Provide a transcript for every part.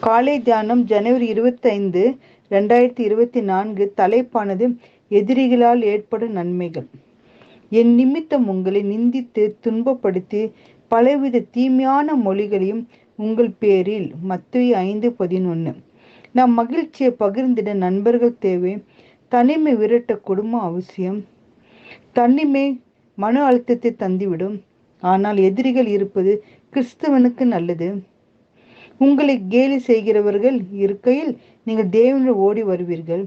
காலை தியானம் ஜனவரி இருபத்தைந்து ரெண்டாயிரத்தி இருபத்தி நான்கு தலைப்பானது எதிரிகளால் ஏற்படும் நன்மைகள். என் நிமித்தம் உங்களை நிந்தித்து துன்பப்படுத்தி பலவித தீமையான மொழிகளையும் உங்கள் பேரில் மத்திய ஐந்து பதினொன்று நம் மகிழ்ச்சியை பகிர்ந்திட நண்பர்கள் தேவை தனிமை விரட்ட குடும்பம் அவசியம். தனிமை மன அழுத்தத்தை தந்துவிடும். ஆனால் எதிரிகள் இருப்பது கிறிஸ்தவனுக்கு நல்லது. உங்களை கேலி செய்கிறவர்கள் இருக்கையில் நீங்கள் தேவனில் ஓடி வருவீர்கள்.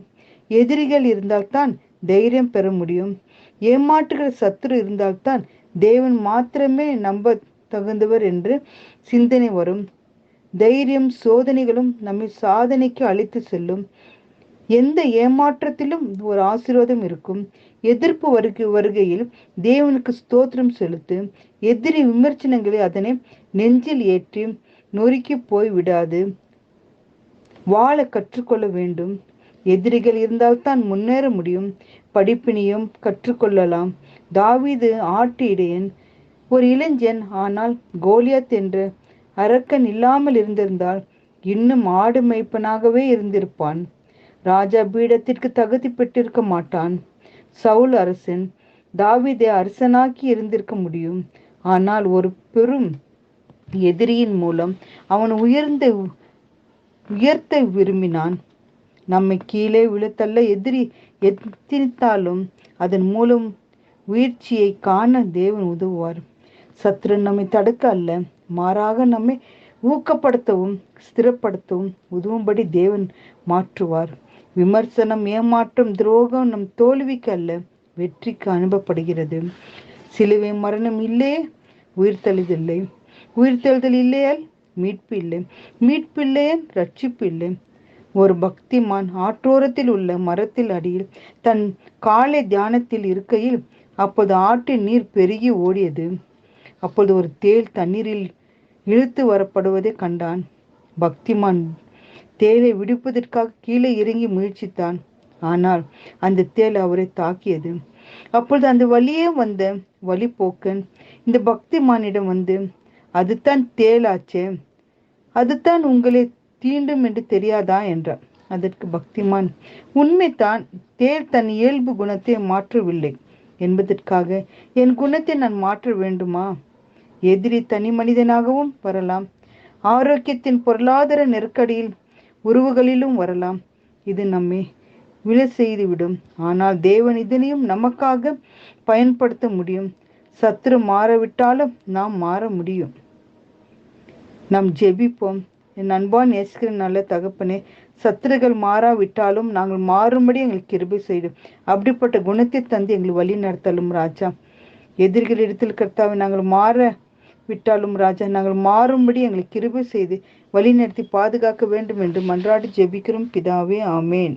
எதிரிகள் இருந்தால்தான் தைரியம் பெற முடியும். ஏமாற்றுகிற சத்துரு இருந்தால்தான் தேவன் மாத்திரமே நம்ப தகுந்தவர் என்று சிந்தனை வரும். தைரியம் சோதனைகளும் நம்மை சாதனைக்கு அழைத்து செல்லும். எந்த ஏமாற்றத்திலும் ஒரு ஆசீர்வாதம் இருக்கும். எதிர்ப்பு வருகை வருகையில் தேவனுக்கு ஸ்தோத்திரம் செலுத்து. எதிரி விமர்சனங்களை அதனை நெஞ்சில் ஏற்றி நொறுக்கி போய் விடாது. வாழ கற்றுக்கொள்ள வேண்டும். எதிரிகள் இருந்தால்தான் முன்னேற முடியும். படிப்பினையும் கற்றுக்கொள்ளலாம். தாவீது ஆட்டு இடையன் ஒரு இளைஞன் ஆனால் கோலியாத் என்ற அரக்கன் இல்லாமல் இருந்திருந்தால் இன்னும் ஆடு மைப்பனாகவே இருந்திருப்பான். ராஜா பீடத்திற்கு தகுதி பெற்றிருக்க மாட்டான். சவுல் அரசன் தாவிதை அரசனாக்கி இருந்திருக்க முடியும். ஆனால் ஒரு பெரும் எதிரியின் மூலம் அவன் உயர்ந்த உயர்த்த விரும்பினான். நம்மை கீழே விழுத்தல்ல எதிரி எத்தினித்தாலும் அதன் மூலம் உயிர்ச்சியை காண தேவன் உதவுவார். சத்ரு நம்மை தடுக்க அல்ல மாறாக நம்மை ஊக்கப்படுத்தவும் ஸ்திரப்படுத்தவும் உதவும்படி தேவன் மாற்றுவார். விமர்சனம் ஏமாற்றம் துரோகம் நம் தோல்விக்கு அல்ல வெற்றிக்கு அனுப்பப்படுகிறது. சிலுவை மரணம் இல்லையே உயிர்த்தளிதில்லை உயிர்த்தெழுதல் இல்லையால் மீட்பு இல்லை மீட்பு இல்லையால் ரட்சிப்பு இல்லை ஒரு பக்திமான் ஆற்றோரத்தில் உள்ள மரத்தில் அடியில் தன் காலை தியானத்தில் இருக்கையில் அப்போது ஆற்றின் நீர் பெருகி ஓடியது. அப்பொழுது ஒரு தேள் தண்ணீரில் இழுத்து வரப்படுவதை கண்டான். பக்திமான் தேலை விடுப்பதற்காக கீழே இறங்கி முயற்சித்தான். ஆனால் அந்த தேல் அவரை தாக்கியது. அப்பொழுது அந்த வழியே வந்த வழிபோக்கன் இந்த பக்திமானிடம் வந்து அதுதான் தேலாச்சே. அதுதான் உங்களை தீண்டும் என்று தெரியாதா என்றார் அதற்கு பக்திமான் உண்மைதான் தேர் தன் இயல்பு குணத்தை மாற்றவில்லை என்பதற்காக என் குணத்தை நான் மாற்ற வேண்டுமா? எதிரி தனி மனிதனாகவும் வரலாம். ஆரோக்கியத்தின் பொருளாதார நெருக்கடியில் உறவுகளிலும் வரலாம். இது நம்மை விழ செய்துவிடும். ஆனால் தேவன் இதனையும் நமக்காக பயன்படுத்த முடியும். சத்துரு மாறவிட்டாலும் நாம் மாற முடியும். நாம் ஜெபிப்போம். என் அன்பான் நேசிக்கிற நல்ல தகப்பனே சத்துருகள் மாறாவிட்டாலும் நாங்கள் மாறும்படி எங்களுக்கு கிருபை செய்யும் அப்படிப்பட்ட குணத்தை தந்து எங்களை வழி நடத்தலும் ராஜா. எதிரிகள் இடத்தில் கர்த்தாவை நாங்கள் மாற விட்டாலும் ராஜா நாங்கள் மாறும்படி எங்களை கிருபை செய்து வழி நடத்தி பாதுகாக்க வேண்டும் என்று மன்றாடி ஜெபிக்கிறோம். பிதாவே ஆமேன்.